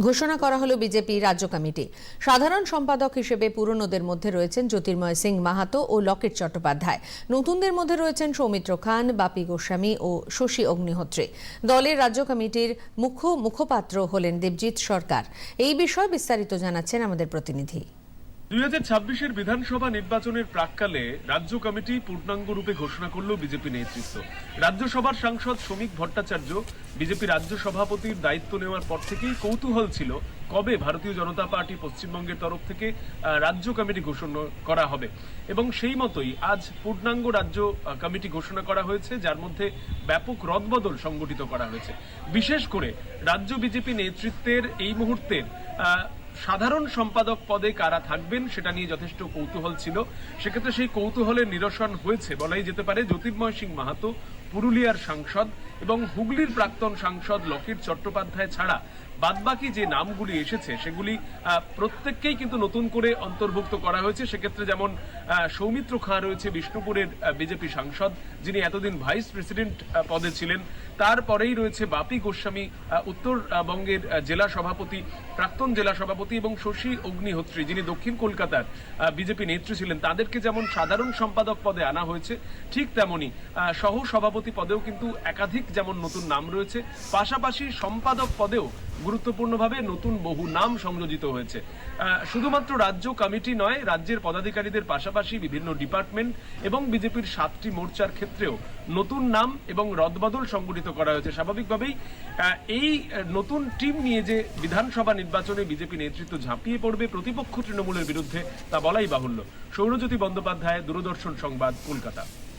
ঘোষণা করা হলো বিজেপি রাজ্য কমিটি। সাধারণ সম্পাদক হিসেবে পুরনোদের মধ্যে রয়েছেন জ্যোতির্ময় সিং মাহাতো ও লকেট চট্টোপাধ্যায়। নতুনদের মধ্যে রয়েছেন সৌমিত্র খান, বাপি গোস্বামী ও শশী অগ্নিহোত্রী। দলের রাজ্য কমিটির মুখ্য মুখপাত্র হলেন দেবজিৎ সরকার। এই বিষয়ে বিস্তারিত জানাচ্ছেন আমাদের প্রতিনিধি। দুই হাজার ছাব্বিশের বিধানসভা নির্বাচনের প্রাককালে রাজ্য কমিটি পূর্ণাঙ্গ রূপে ঘোষণা করল বিজেপি নেতৃত্ব। রাজ্যসভার সাংসদ শ্রমিক ভট্টাচার্য বিজেপি রাজ্য সভাপতির দায়িত্ব নেওয়ার পর থেকেই কৌতূহল ছিল কবে ভারতীয় জনতা পার্টি পশ্চিমবঙ্গের তরফ থেকে রাজ্য কমিটি ঘোষণা করা হবে। এবং সেই মতোই আজ পূর্ণাঙ্গ রাজ্য কমিটি ঘোষণা করা হয়েছে, যার মধ্যে ব্যাপক রদবদল সংগঠিত করা হয়েছে। বিশেষ করে রাজ্য বিজেপি নেতৃত্বের এই মুহূর্তের সাধারণ সম্পাদক পদে কারা থাকবেন সেটা নিয়ে যথেষ্ট কৌতূহল ছিল। সেক্ষেত্রে সেই কৌতূহলের নিরসন হয়েছে বলাই যেতে পারে। জ্যোতির্ময় সিং মাহাতো পুরুলিয়ার সাংসদ এবং হুগলির প্রাক্তন সাংসদ লকেট চট্টোপাধ্যায় ছাড়া বাদবাকি যে নামগুলি এসেছে সেগুলি প্রত্যেককেই কিন্তু নতুন করে অন্তর্ভুক্ত করা হয়েছে। সেক্ষেত্রে যেমন সৌমিত্র খাঁ রয়েছে বিষ্ণুপুরের বিজেপি সাংসদ যিনি এতদিন ভাইস প্রেসিডেন্ট পদে ছিলেন। তারপরেই রয়েছে বাপি গোস্বামী উত্তরবঙ্গের জেলা সভাপতি প্রাক্তন জেলা সভাপতি এবং শশী অগ্নিহোত্রী যিনি দক্ষিণ কলকাতার বিজেপি নেত্রী ছিলেন। তাদেরকে যেমন সাধারণ সম্পাদক পদে আনা হয়েছে ঠিক তেমনি আহ, সহ সভাপতি পদেও কিন্তু একাধিক যেমন নতুন নাম রয়েছে, পাশাপাশি সম্পাদক পদেও গুরুত্বপূর্ণভাবে নতুন বহু নাম সংযোজিত হয়েছে। শুধুমাত্র রাজ্য কমিটি নয়, রাজ্যের পদাধিকারীদের পাশাপাশি বিভিন্ন ডিপার্টমেন্ট এবং বিজেপির সাতটি মোর্চার ক্ষেত্রেও নতুন নাম এবং রদবদল সংগঠিত করা হয়েছে। স্বাভাবিকভাবেই এই নতুন টিম নিয়ে যে বিধানসভা নির্বাচনে বিজেপি নেতৃত্ব ঝাঁপিয়ে পড়বে প্রতিপক্ষ তৃণমূলের বিরুদ্ধে, তা বলাই বাহুল্য। সৌরজ্যোতি বন্দ্যোপাধ্যায়, দূরদর্শন সংবাদ, কলকাতা।